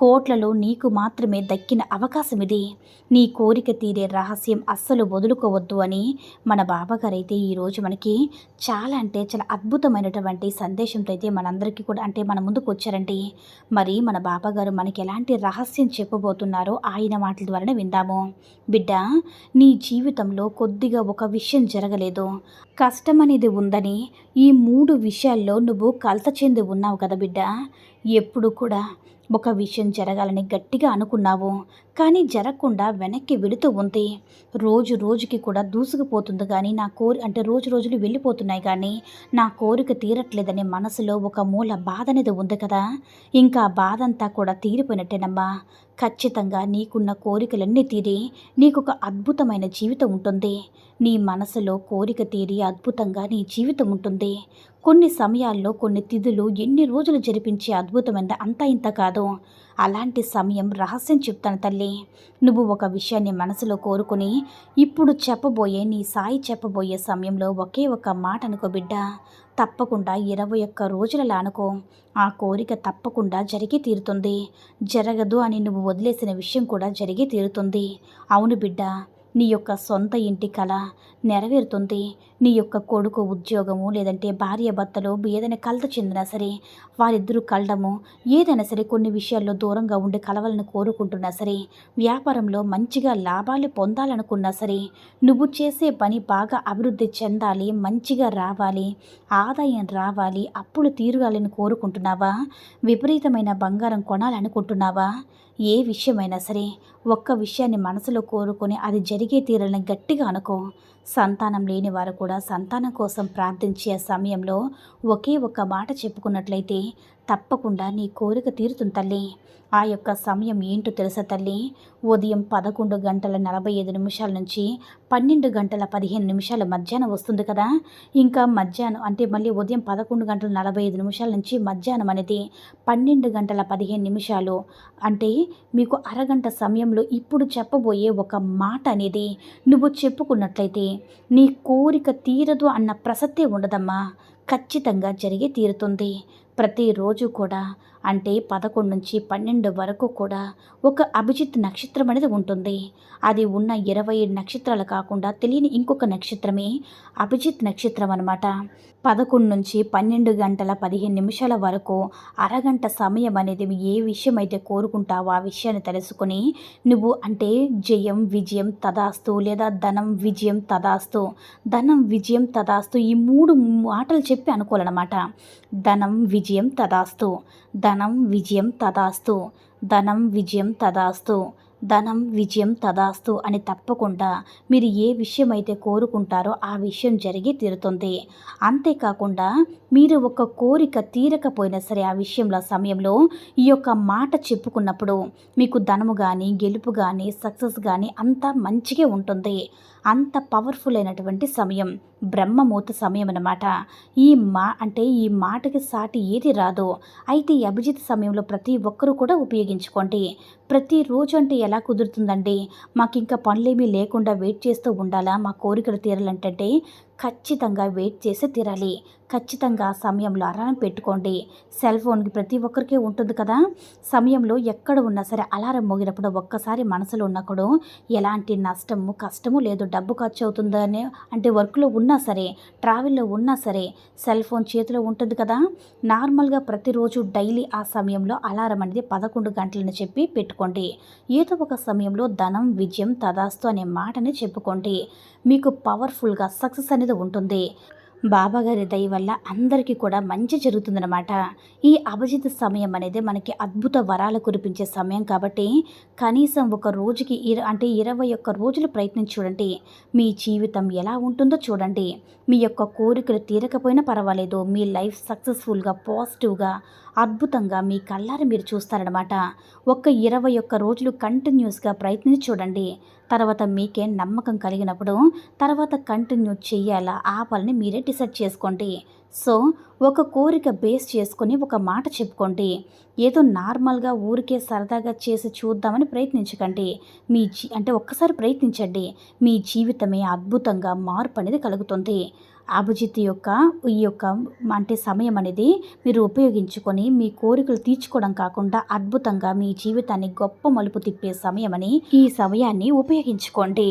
కోట్లలో నీకు మాత్రమే దక్కిన అవకాశం ఇది నీ కోరిక తీరే రహస్యం అస్సలు వదులుకోవద్దు అని మన బాబాగారైతే ఈరోజు మనకి చాలా అంటే చాలా అద్భుతమైనటువంటి సందేశంతో అయితే మనందరికీ కూడా అంటే మన ముందుకు వచ్చారండి మరి మన బాబాగారు మనకి ఎలాంటి రహస్యం చెప్పబోతున్నారో ఆయన మాటల ద్వారానే విందాము. బిడ్డ నీ జీవితంలో కొద్దిగా ఒక విషయం జరగలేదు. కష్టం అనేది ఉందని ఈ మూడు విషయాల్లో నువ్వు కలత చెంది ఉన్నావు కదా బిడ్డ. ఎప్పుడు కూడా ఒక విషయం జరగాలని గట్టిగా అనుకున్నావు. కానీ జరగకుండా వెనక్కి వెళుతూ ఉంది. రోజు రోజుకి కూడా దూసుకుపోతుంది కానీ నా కోరి అంటే రోజు రోజులు వెళ్ళిపోతున్నాయి కానీ నా కోరిక తీరట్లేదనే మనసులో ఒక మూల బాధ అనేది ఉంది కదా. ఇంకా బాధ అంతా కూడా తీరిపోయినట్టేనమ్మా. ఖచ్చితంగా నీకున్న కోరికలన్నీ తీరి నీకు ఒక అద్భుతమైన జీవితం ఉంటుంది. నీ మనసులో కోరిక తీరి అద్భుతంగా నీ జీవితం ఉంటుంది. కొన్ని సమయాల్లో కొన్ని తిథులు ఎన్ని రోజులు జరిపించే అద్భుతమైన అంతా ఇంత కాదు. అలాంటి సమయం రహస్యం చెప్తాను తల్లి. నువ్వు ఒక విషయాన్ని మనసులో కోరుకుని ఇప్పుడు చెప్పబోయే నీ సాయి చెప్పబోయే సమయంలో ఒకే ఒక మాట అనుకో బిడ్డ. తప్పకుండా ఇరవై ఒక్క రోజుల అనుకో ఆ కోరిక తప్పకుండా జరిగి తీరుతుంది. జరగదు అని నువ్వు వదిలేసిన విషయం కూడా జరిగి తీరుతుంది. అవును బిడ్డ నీ యొక్క సొంత ఇంటి కళ నెరవేరుతుంది. నీ యొక్క కొడుకు ఉద్యోగము లేదంటే భార్య భర్తలు ఏదైనా కలత చెందినా సరే వారిద్దరూ కలడము ఏదైనా సరే కొన్ని విషయాల్లో దూరంగా ఉండి కలవాలని కోరుకుంటున్నా సరే వ్యాపారంలో మంచిగా లాభాలు పొందాలనుకున్నా సరే నువ్వు చేసే పని బాగా అభివృద్ధి చెందాలి మంచిగా రావాలి ఆదాయం రావాలి అప్పులు తీరగాలని కోరుకుంటున్నావా? విపరీతమైన బంగారం కొనాలనుకుంటున్నావా? ఏ విషయమైనా సరే ఒక్క విషయాన్ని మనసులో కోరుకొని అది జరిగే తీరని గట్టిగా అనుకో. సంతానం లేని వారు కూడా సంతానం కోసం ప్రార్థించే సమయంలో ఒకే ఒక్క మాట చెప్పుకున్నట్లయితే తప్పకుండా నీ కోరిక తీరుతుంది తల్లి. ఆ యొక్క సమయం ఏంటో తెలుసా తల్లి? ఉదయం పదకొండు గంటల నలభై ఐదు నిమిషాల నుంచి పన్నెండు గంటల పదిహేను నిమిషాల మధ్యాహ్నం వస్తుంది కదా? ఇంకా మధ్యాహ్నం అంటే మళ్ళీ ఉదయం పదకొండు గంటల నలభై ఐదు నిమిషాల నుంచి మధ్యాహ్నం అనేది పన్నెండు గంటల పదిహేను నిమిషాలు. అంటే మీకు అరగంట సమయంలో ఇప్పుడు చెప్పబోయే ఒక మాట అనేది నువ్వు చెప్పుకున్నట్లయితే నీ కోరిక తీరదు అన్న ప్రసక్తే ఉండదమ్మా. ఖచ్చితంగా జరిగి తీరుతుంది. ప్రతిరోజు కూడా అంటే పదకొండు నుంచి పన్నెండు వరకు కూడా ఒక అభిజిత్ నక్షత్రం అనేది ఉంటుంది. అది ఉన్న ఇరవై నక్షత్రాలు కాకుండా తెలియని ఇంకొక నక్షత్రమే అభిజిత్ నక్షత్రం అనమాట పదకొండు నుంచి పన్నెండు గంటల పదిహేను నిమిషాల వరకు అరగంట సమయం అనేది ఏ విషయం అయితే కోరుకుంటావో ఆ విషయాన్ని తెలుసుకొని నువ్వు అంటే జయం విజయం తదాస్తు లేదా ధనం విజయం తదాస్తు. ధనం విజయం తదాస్తు ఈ మూడు మాటలు చెప్పి అనుకోవాలన్నమాట. ధనం విజయం తదాస్తు. ధనం ధనం విజయం తదాస్తు. ధనం విజయం తదాస్తు. ధనం విజయం తదాస్తు అని తప్పకుండా మీరు ఏ విషయం అయితే కోరుకుంటారో ఆ విషయం జరిగి తీరుతుంది. అంతేకాకుండా మీరు ఒక కోరిక తీరకపోయినా సరే ఆ విషయంలో సమయంలో ఈ యొక్క మాట చెప్పుకున్నప్పుడు మీకు ధనము కానీ గెలుపు కానీ సక్సెస్ కానీ అంతా మంచిగా ఉంటుంది. అంత పవర్ఫుల్ అయినటువంటి సమయం. బ్రహ్మమూత సమయం అన్నమాట ఈ మా అంటే ఈ మాటకి సాటి ఏది రాదు. అయితే ఈ అభిజిత్ సమయంలో ప్రతి ఒక్కరూ కూడా ఉపయోగించుకోండి. ప్రతిరోజు అంటే ఎలా కుదురుతుందండి? మాకు ఇంకా పనులేమీ లేకుండా వెయిట్ చేస్తూ ఉండాలా? మా కోరికలు తీరాలంటే ఖచ్చితంగా వెయిట్ చేసి తీరాలి ఖచ్చితంగా ఆ సమయంలో అలారం పెట్టుకోండి. సెల్ ఫోన్కి ప్రతి ఒక్కరికి ఉంటుంది కదా. సమయంలో ఎక్కడ ఉన్నా సరే అలారం మోగినప్పుడు ఒక్కసారి మనసులో ఉన్నప్పుడు ఎలాంటి నష్టము కష్టము లేదు. డబ్బు ఖర్చు అవుతుందని అంటే వర్క్లో ఉన్నా సరే ట్రావెల్లో ఉన్నా సరే సెల్ ఫోన్ చేతిలో ఉంటుంది కదా. నార్మల్గా ప్రతిరోజు డైలీ ఆ సమయంలో అలారం అనేది పదకొండు గంటలని చెప్పి పెట్టుకోండి. ఏదో ఒక సమయంలో ధనం విజయం తదాస్తు అనే మాటని చెప్పుకోండి. మీకు పవర్ఫుల్గా సక్సెస్ అనేది ఉంటుంది. బాబాగారి దయ వల్ల అందరికీ కూడా మంచి జరుగుతుందన్నమాట. ఈ అభిజిత్ సమయం అనేది మనకి అద్భుత వరాలు కురిపించే సమయం కాబట్టి కనీసం ఒక రోజుకి ఇర అంటే ఇరవై ఒక్క రోజులు ప్రయత్నం చూడండి మీ జీవితం ఎలా ఉంటుందో చూడండి. మీ యొక్క కోరికలు తీరకపోయినా పర్వాలేదు. మీ లైఫ్ సక్సెస్ఫుల్గా పాజిటివ్గా అద్భుతంగా మీ కళ్ళారి మీరు చూస్తారనమాట ఒక్క ఇరవై ఒక్క రోజులు కంటిన్యూస్గా ప్రయత్నించి చూడండి. తర్వాత మీకే నమ్మకం కలిగినప్పుడు తర్వాత కంటిన్యూ చేయాలా? ఆపాలని మీరే డిసైడ్ చేసుకోండి. సో ఒక కోరిక బేస్ చేసుకొని ఒక మాట చెప్పుకోండి. ఏదో నార్మల్గా ఊరికే సరదాగా చేసి చూద్దామని ప్రయత్నించకండి. మీ జీ అంటే ఒక్కసారి ప్రయత్నించండి. మీ జీవితమే అద్భుతంగా మార్పు అనేది కలుగుతుంది. అభిజిత్ యొక్క ఈ యొక్క అంటే సమయం అనేది మీరు ఉపయోగించుకొని మీ కోరికలు తీర్చుకోవడం కాకుండా అద్భుతంగా మీ జీవితాన్ని గొప్ప మలుపు తిప్పే సమయమని ఈ సమయాన్ని ఉపయోగించుకోండి.